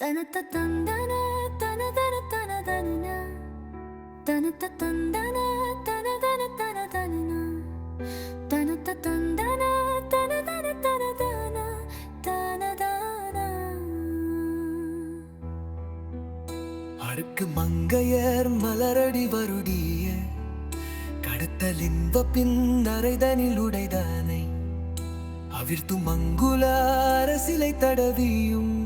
தனத்த தந்தன தனதன தனதன தனத்த தந்தன தனதன தனதன தனத்த தந்தன தனதன தனதன தனதான. அடுக்கு மங்கையர் மலரடி வருடிய கடத்தல் இன்ப பின்னரைதனில் உடைதானை. அவிர்த்து மங்குல அரசிலை தடவியும்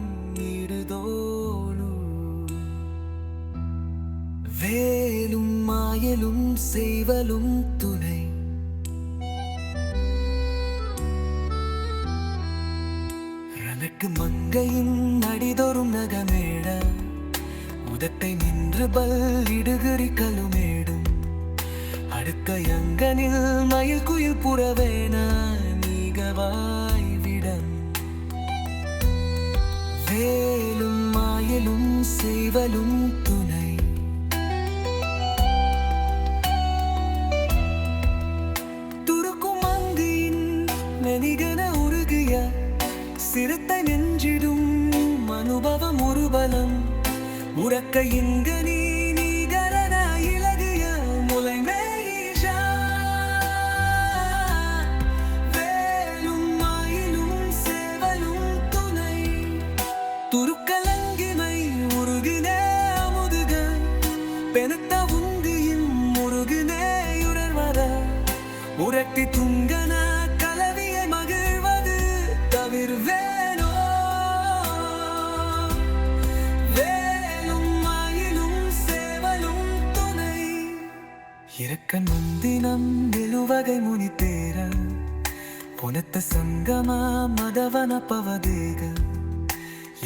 மாயலும் செய்வலும் துணை. எனக்கு மங்கையின் நடிதொரும் நகமேட உதட்டை நின்று பல்லிடுகிறி கலுமேடும். அடுக்க யங்கனில் மயில் குயில் புறவேன நீகவாய் விடம் வேலும் மாயலும் செய்வலும் துணை. சிறுத்தை நெஞ்சிடும் அனுபவம் ஒரு பலம். உறக்க இங்க நீ நீகரன இலகிய முலை மேயிஷா வேலும் மாயிலும் சேவலும் துணை. துருக்கலங்கிமை உருகினே அமுதுக. பெருத்த உந்தியும் உரட்டி துங்கன இறக்கன் முந்தினம் நிலுவகை முனி தேர புனத்த ಸಂಗಮ ಮದವನ ಪವದೇಗ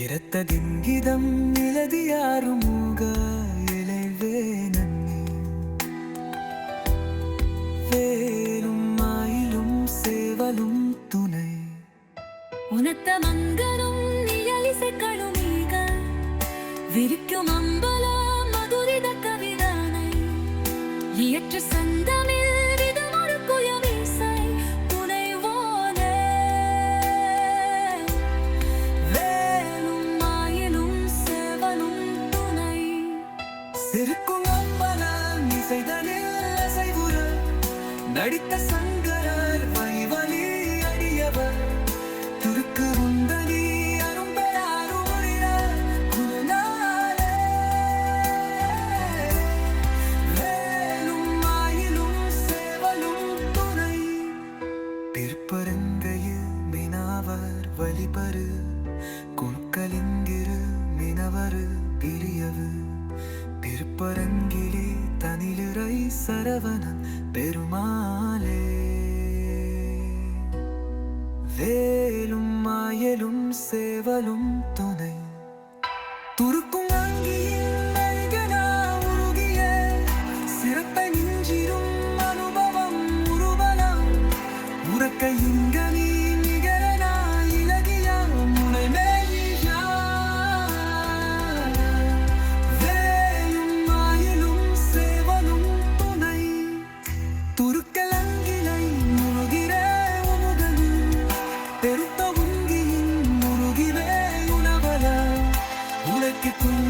ಇರತ್ತದಿಂಗಿದಂ ಇಳದಿಯಾರು ಮೂಗ ಎಳೆವೇ ನನ್ನಿ வேலும் மாயிலும் சேவலும் துணை உனத்த மங்கனும் நிழலிசை கழுமீக விரிக்கும் அம்பல இசைதனில் அசைவுற நடித்த சங்க பரு. வழிபரு குழுக்களிங்கிரு மினவரு பிரியவு பிற்பரங்கிலே தனிலுரை சரவணன் பெருமாளே. வேலும் மாயலும் சேவலும் தோ que tu